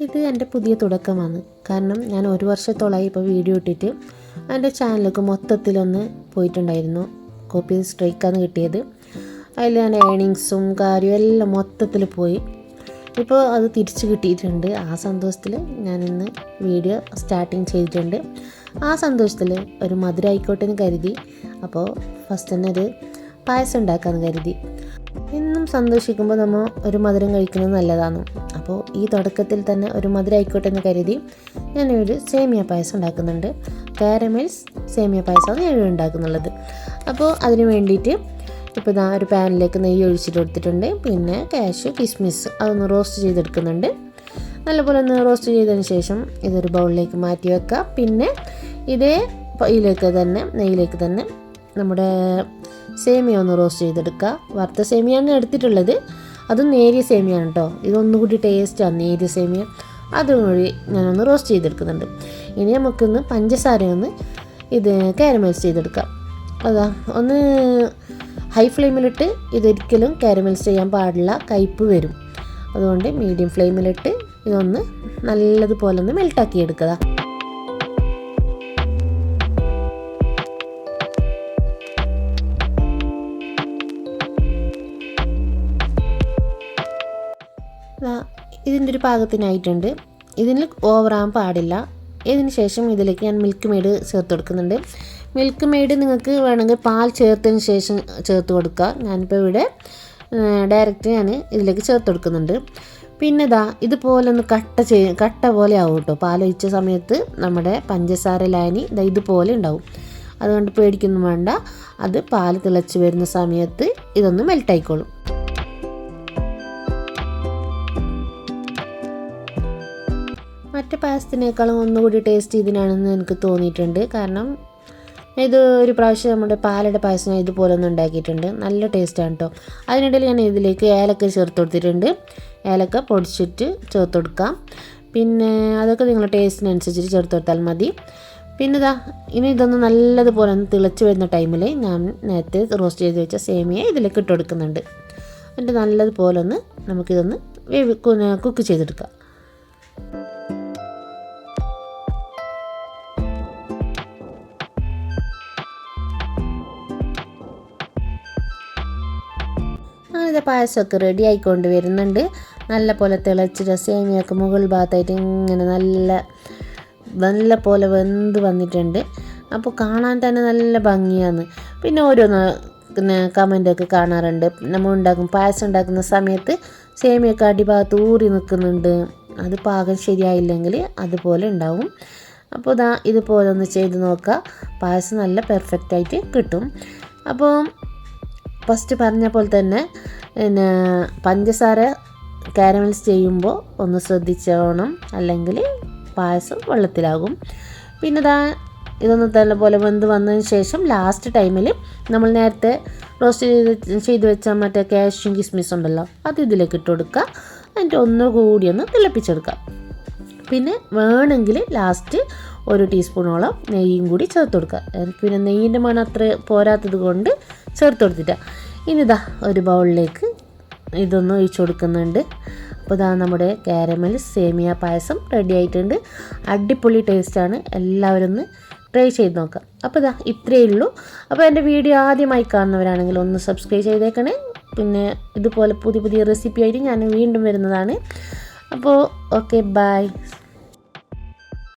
ഇത് എന്റെ പുതിയ തുടക്കമാണ്. കാരണം ഞാൻ ഒരു വർഷത്തോളമായി ഇപ്പോൾ വീഡിയോ ഇട്ടിട്ട് എന്റെ ചാനലൊക്കെ മൊത്തത്തിലൊന്ന് പോയിട്ടുണ്ടായിരുന്നു. കോപ്പി സ്ട്രൈക്കാണ് കിട്ടിയത്. അതിൽ ഞാൻ ഏണിങ്സും കാര്യവും എല്ലാം മൊത്തത്തിൽ പോയി. ഇപ്പോൾ അത് തിരിച്ചു കിട്ടിയിട്ടുണ്ട്. ആ സന്തോഷത്തിൽ ഞാനിന്ന് വീഡിയോ സ്റ്റാർട്ടിങ് ചെയ്തിട്ടുണ്ട്. ആ സന്തോഷത്തിൽ ഒരു മധുര ആയിക്കോട്ടെ എന്ന് കരുതി. അപ്പോൾ ഫസ്റ്റ് തന്നെ ഒരു പായസം ഉണ്ടാക്കാമെന്ന് കരുതി. എന്നും സന്തോഷിക്കുമ്പോൾ നമ്മൾ ഒരു മധുരം കഴിക്കുന്നത് നല്ലതാണ്. അപ്പോൾ ഈ തുടക്കത്തിൽ തന്നെ ഒരു മധുരം ആയിക്കോട്ടെ എന്ന് കരുതി ഞാനൊരു സേമിയ പായസം ഉണ്ടാക്കുന്നുണ്ട്. കാരമൽസ് സേമിയ പായസമാണ് ഞാൻ ഉണ്ടാക്കുന്നുള്ളത്. അപ്പോൾ അതിന് വേണ്ടിയിട്ട് ഇപ്പോൾ ഇതാ ഒരു പാനിലേക്ക് നെയ്യ് ഒഴിച്ചിട്ട് കൊടുത്തിട്ടുണ്ട്. പിന്നെ കാഷ് കിസ്മിസ് അതൊന്ന് റോസ്റ്റ് ചെയ്തെടുക്കുന്നുണ്ട്. നല്ലപോലെ ഒന്ന് റോസ്റ്റ് ചെയ്തതിന് ശേഷം ഇതൊരു ബൗളിലേക്ക് മാറ്റി വെക്കുക. പിന്നെ ഇതേ ഇതിലേക്ക് തന്നെ നെയ്യിലേക്ക് തന്നെ നമ്മുടെ സേമിയ ഒന്ന് റോസ്റ്റ് ചെയ്തെടുക്കുക. വറുത്ത സേമിയാണ് എടുത്തിട്ടുള്ളത്. അതും നേരിയ സേമിയാണ് കേട്ടോ. ഇതൊന്നുകൂടി ടേസ്റ്റാണ് നേരിയ സേമിയ. അതുകൂടി ഞാനൊന്ന് റോസ്റ്റ് ചെയ്തെടുക്കുന്നുണ്ട്. ഇനി നമുക്കൊന്ന് പഞ്ചസാരയൊന്ന് ഇത് കാരമൈസ് ചെയ്തെടുക്കാം. അതാ ഒന്ന് ഹൈ ഫ്ലെയിമിലിട്ട് ഇതൊരിക്കലും കാരമൈസ് ചെയ്യാൻ പാടില്ല. കയ്പ്പ് വരും. അതുകൊണ്ട് മീഡിയം ഫ്ലെയിമിലിട്ട് ഇതൊന്ന് നല്ലതുപോലെ ഒന്ന് മെൽട്ടാക്കി എടുക്കുക ഇതിന്റെ ഒരു പാകത്തിനായിട്ടുണ്ട്. ഇതിൽ ഓവറാൻ പാടില്ല. ഇതിന് ശേഷം ഇതിലേക്ക് ഞാൻ മിൽക്ക് മെയ്ഡ് ചേർത്ത് കൊടുക്കുന്നുണ്ട്. മിൽക്ക് മെയ്ഡ് നിങ്ങൾക്ക് വേണമെങ്കിൽ പാൽ ചേർത്തതിന് ശേഷം ചേർത്ത് കൊടുക്കുക ഞാനിപ്പോൾ ഇവിടെ ഡയറക്റ്റ് ഞാൻ ഇതിലേക്ക് ചേർത്ത് കൊടുക്കുന്നുണ്ട്. പിന്നെ ഇതാ ഇതുപോലെ ഒന്ന് കട്ട ചെയ് കട്ട പോലെ ആവും കേട്ടോ. പാലൊഴിച്ച സമയത്ത് നമ്മുടെ പഞ്ചസാര ലായനി ഇതാ ഇതുപോലെ ഉണ്ടാവും. അതുകൊണ്ട് പേടിക്കൊന്നും വേണ്ട. അത് പാൽ തിളച്ച് വരുന്ന സമയത്ത് ഇതൊന്ന് മെൽട്ടായിക്കോളും മറ്റു പായസത്തിനേക്കാളും ഒന്നുകൂടി ടേസ്റ്റ് ഇതിനാണെന്ന് എനിക്ക് തോന്നിയിട്ടുണ്ട്. കാരണം ഇത് ഒരു പ്രാവശ്യം നമ്മുടെ പാലട പായസം ഇതുപോലെ ഒന്ന് ഉണ്ടാക്കിയിട്ടുണ്ട്. നല്ല ടേസ്റ്റാണ് കേട്ടോ അതിനിടയിൽ ഞാൻ ഇതിലേക്ക് ഏലക്ക ചേർത്ത് കൊടുത്തിട്ടുണ്ട്. ഏലക്ക പൊടിച്ചിട്ട് ചേർത്ത് കൊടുക്കാം. പിന്നെ അതൊക്കെ നിങ്ങളുടെ ടേസ്റ്റിനനുസരിച്ച് ചേർത്ത് കൊടുത്താൽ മതി. പിന്നെ ഇതാ ഇനി ഇതൊന്ന് നല്ലതുപോലെ ഒന്ന് തിളച്ച് വരുന്ന ടൈമിൽ ഞാൻ നേരത്തെ റോസ്റ്റ് ചെയ്ത് വെച്ച സേമിയ ഇതിലേക്ക് ഇട്ട് കൊടുക്കുന്നുണ്ട്. എന്നിട്ട് നല്ലതുപോലെ ഒന്ന് നമുക്കിതൊന്ന് വേവി കുക്ക് ചെയ്തെടുക്കാം. അങ്ങനത്തെ പായസമൊക്കെ റെഡി ആയിക്കൊണ്ട് വരുന്നുണ്ട്. നല്ല പോലെ തിളച്ചിട്ട് സേമിയൊക്കെ മുകൾ ഭാഗത്തായിട്ട് ഇങ്ങനെ നല്ല നല്ല പോലെ വെന്ത് വന്നിട്ടുണ്ട്. അപ്പോൾ കാണാൻ തന്നെ നല്ല ഭംഗിയാണ്. പിന്നെ ഓരോന്ന് പിന്നെ കമന്റൊക്കെ കാണാറുണ്ട്. നമ്മൾ ഉണ്ടാക്കും പായസം ഉണ്ടാക്കുന്ന സമയത്ത് സേമിയൊക്കെ അടിഭാഗത്ത് ഊറി നിൽക്കുന്നുണ്ട്. അത് പാകം ശരിയായില്ലെങ്കിൽ അതുപോലെ ഉണ്ടാവും. അപ്പോൾ ഇതാ ഇതുപോലെ ഒന്ന് ചെയ്ത് നോക്കുക പായസം നല്ല പെർഫെക്റ്റായിട്ട് കിട്ടും. അപ്പോൾ ഫസ്റ്റ് പറഞ്ഞ പോലെ തന്നെ പിന്നെ പഞ്ചസാര കാരമൽസ് ചെയ്യുമ്പോൾ ഒന്ന് ശ്രദ്ധിച്ചോണം. അല്ലെങ്കിൽ പായസം വെള്ളത്തിലാകും. പിന്നെ ഇതാ ഇതൊന്ന് നല്ല പോലെ വെന്ത് വന്നതിന് ശേഷം ലാസ്റ്റ് ടൈമിൽ നമ്മൾ നേരത്തെ റോസ്റ്റ് ചെയ്ത് ചെയ്ത് വെച്ച മറ്റേ കാഷ്യും കിസ്മിസ് ഉണ്ടല്ലോ അത് ഇതിലേക്ക് ഇട്ട് കൊടുക്കുക. എന്നിട്ട് ഒന്നുകൂടി ഒന്ന് തിളപ്പിച്ചെടുക്കുക. പിന്നെ വേണമെങ്കിൽ ലാസ്റ്റ് ഒരു ടീസ്പൂണോളം നെയ്യും കൂടി ചേർത്ത് കൊടുക്കുക. പിന്നെ നെയ്യിന്റെ മണം അത്ര പോരാത്തത് കൊണ്ട് ചേർത്ത് ഇനി ഇതാ ഒരു ബൗളിലേക്ക് ഇതൊന്ന് ഒഴിച്ചു കൊടുക്കുന്നുണ്ട്. അപ്പോൾ ഇതാ നമ്മുടെ കാരമൽ സേമിയ പായസം റെഡി ആയിട്ടുണ്ട്. അടിപൊളി ടേസ്റ്റാണ് എല്ലാവരും ഒന്ന് ട്രൈ ചെയ്ത് നോക്കാം. അപ്പോൾ ഇതാ ഇത്രയേ ഉള്ളൂ. അപ്പോൾ എന്റെ വീഡിയോ ആദ്യമായി കാണുന്നവരാണെങ്കിൽ ഒന്ന് സബ്സ്ക്രൈബ് ചെയ്തേക്കണേ. പിന്നെ ഇതുപോലെ പുതിയ പുതിയ റെസിപ്പി ആയിട്ട് ഞാൻ വീണ്ടും വരുന്നതാണ്. അപ്പോൾ ഓക്കെ ബൈ